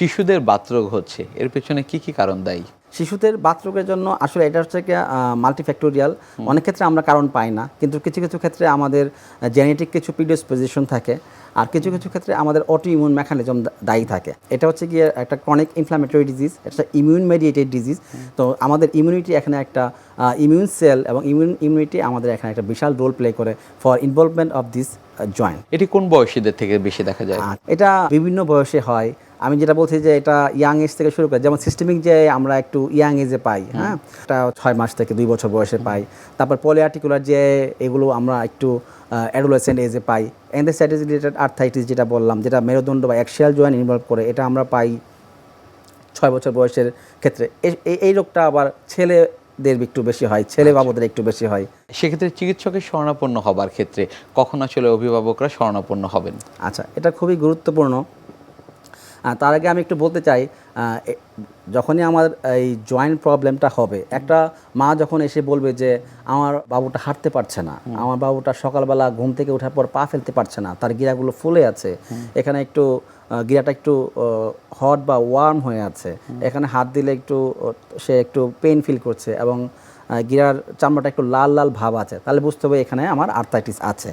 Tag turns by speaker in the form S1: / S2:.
S1: শিশুদের বাতরোগ হচ্ছে এর পেছনে কি কি কারণ দায়ী?
S2: শিশুদের বাথরোগের জন্য আসলে এটা হচ্ছে কি মাল্টিফ্যাক্টোরিয়াল অনেক ক্ষেত্রে আমরা কারণ পাই না কিন্তু কিছু কিছু ক্ষেত্রে আমাদের জেনেটিক কিছু প্রিডিসপোজিশন থাকে আর কিছু কিছু ক্ষেত্রে আমাদের অটো ইমিউন মেকানিজম দায়ী থাকে। এটা হচ্ছে গিয়ে একটা ক্রনিক ইনফ্লামেটরি ডিজিজ এটা ইমিউন মেডিয়েটেড ডিজিজ তো আমাদের ইমিউনিটি এখানে একটা ইমিউন সেল এবং ইমিউন ইমিউনিটি আমাদের এখানে একটা বিশাল রোল প্লে করে for involvement of this joint
S1: এটি কোন বয়সীদের থেকে বেশি দেখা যায়?
S2: এটা বিভিন্ন বয়সে হয় আমি যেটা বলছি যে এটা ইয়াং এজ থেকে শুরু করে যেমন সিস্টেমিক যে আমরা একটু ইয়াং এজে পাই হ্যাঁ? এটা ছয় মাস থেকে দুই বছর বয়সে পাই। তারপর পলিআর্টিকুলার যে এগুলো আমরা একটু অ্যাডোলেসেন্ট এজে পাই। অ্যান্ডেসাইটিস রিলেটেড আর্থাইটিস যেটা বললাম যেটা মেরুদণ্ড বা অ্যাক্সিয়াল জয়েন্ট ইনভলভ করে এটা আমরা পাই ছয় বছর বয়সের ক্ষেত্রে। এই রোগটা আবার ছেলেদের একটু বেশি হয় ছেলে বাবুদের একটু বেশি হয়।
S1: সেক্ষেত্রে চিকিৎসকের শরণাপন্ন হবার ক্ষেত্রে কখন আসলে অভিভাবকরা শরণাপন্ন হবেন?
S2: আচ্ছা এটা খুবই গুরুত্বপূর্ণ। তার আগে আমি একটু বলতে চাই যখনই আমার এই জয়েন্ট প্রবলেমটা হবে একটা মা যখন এসে বলবে যে আমার বাবুটা হাঁটতে পারছে না আমার বাবুটা সকালবেলা ঘুম থেকে ওঠার পর পা ফেলতে পারছে না তার গিরাগুলো ফুলে আছে এখানে একটু গিরাটা একটু হট বা ওয়ার্ম হয়ে আছে এখানে হাত দিলে একটু সে একটু পেন ফিল করছে এবং গিরার চামড়াটা একটু লাল লাল ভাব আছে তাহলে বুঝতে হবে এখানে আমার আর্থাইটিস আছে।